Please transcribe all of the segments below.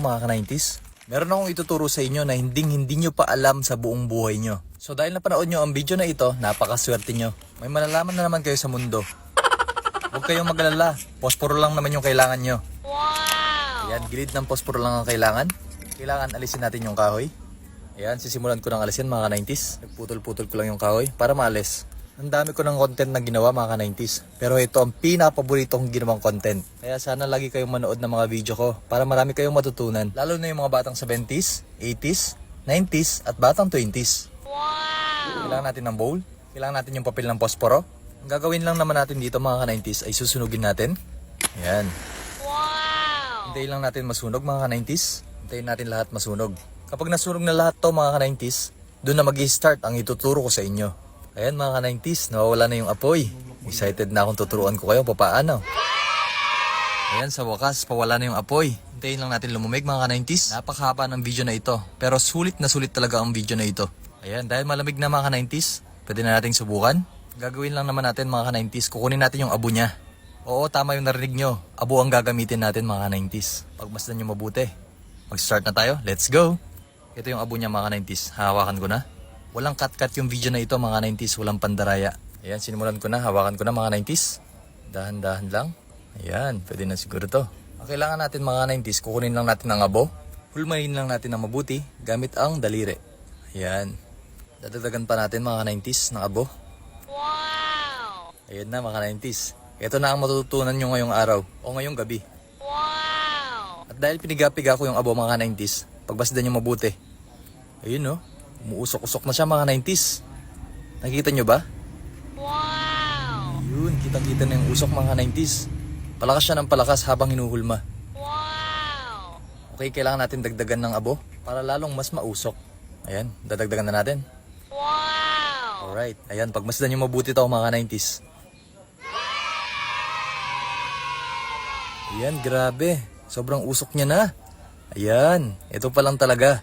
mga ka-90s. Meron akong ituturo sa inyo na hindi hindi nyo pa alam sa buong buhay nyo. So dahil napanood nyo ang video na ito, napakaswerte nyo. May malalaman na naman kayo sa mundo. Huwag kayong magalala. Posporo lang naman yung kailangan nyo. Wow! Ayan, gilid ng posporo lang ang kailangan. Kailangan alisin natin yung kahoy. Ayan, sisimulan ko ng alisin mga ka-90s. Nagputol-putol ko lang yung kahoy para maalis. Ang dami ko ng content na ginawa mga ka-90s. Pero ito ang pinakapaborito kong ginawang content. Kaya sana lagi kayong manood ng mga video ko para marami kayong matutunan. Lalo na yung mga batang 70s, 80s, 90s at batang 20s. Kailangan natin ng bowl. Kailangan natin yung papel ng posporo. Ang gagawin lang naman natin dito mga ka-90s ay susunugin natin. Ayan. Hintayin lang natin masunog mga ka-90s. Hintayin natin lahat masunog. Kapag nasunog na lahat to mga ka-90s, doon na mag start ang ituturo ko sa inyo. Ayan mga ka-90s, nawawala na yung apoy. Excited na akong tuturuan ko kayo papaano. Ayan, sa wakas, pawala na yung apoy. Hintayin lang natin lumumig mga ka-90s. Napakahaba ng video na ito. Pero sulit na sulit talaga ang video na ito. Ayan, dahil malamig na mga ka-90s, pwede na nating subukan. Gagawin lang naman natin mga ka-90s, kukunin natin yung abo niya. Oo, tama yung narinig nyo. Abo ang gagamitin natin mga ka-90s. Pagmasdan nyo mabuti. Mag-start na tayo. Let's go! Ito yung abo niya mga ka-90s. Hawakan ko na. Walang cut-cut yung video na ito mga 90s. Walang pandaraya. Ayan, sinimulan ko na. Hawakan ko na mga 90s. Dahan-dahan lang. Ayan, pwede na siguro to. Ang kailangan natin mga 90s, kukunin lang natin ang abo. Hulmahin lang natin ng mabuti gamit ang daliri. Ayan. Dadagdagan pa natin mga 90s ng abo. Ayan na mga 90s. Ito na ang matututunan nyo ngayong araw o ngayong gabi. At dahil pinigapiga ko yung abo mga 90s, pagbasdan nyo mabuti. Ayun no, umuusok-usok na siya mga 90s. Nakikita nyo ba? Wow! Ayun, kitang-kita na yung usok mga 90s. Palakas siya ng palakas habang hinuhulma. Wow! Okay, kailangan natin dagdagan ng abo para lalong mas mausok. Ayan, dadagdagan na natin. Wow! Alright, ayan, pagmasdan nyo mabuti to mga 90s. Ayan, grabe. Sobrang usok niya na. Ayan, ito pa lang talaga.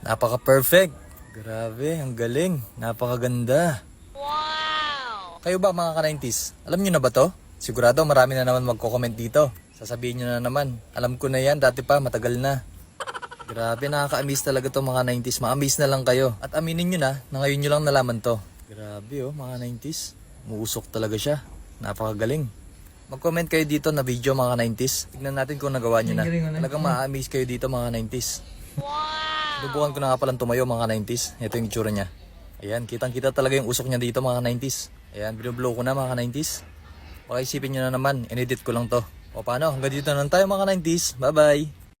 Napaka-perfect. Grabe, ang galing. Napakaganda. Wow! Kayo ba mga ka-90s? Alam nyo na ba to? Sigurado marami na naman magko-comment dito. Sasabihin nyo na naman. Alam ko na yan, dati pa, matagal na. Grabe, nakaka-amaze talaga to mga 90s. Ma-amaze na lang kayo. At aminin nyo na, na ngayon nyo lang nalaman to. Grabe oh, mga 90s. Muusok talaga siya. Napakagaling. Mag-comment kayo dito na video mga 90s. Tignan natin kung nagawa nyo na. Talagang ma-amaze kayo dito mga 90s. Subukan ko na nga palang tumayo mga 90s. Ito yung itsura niya. Ayan, kitang-kita talaga yung usok niya dito mga 90s. Ayan, binublow ko na mga 90s. Baka isipin nyo na naman, inedit ko lang to. O paano, hanggang dito na lang tayo mga 90s. Bye-bye!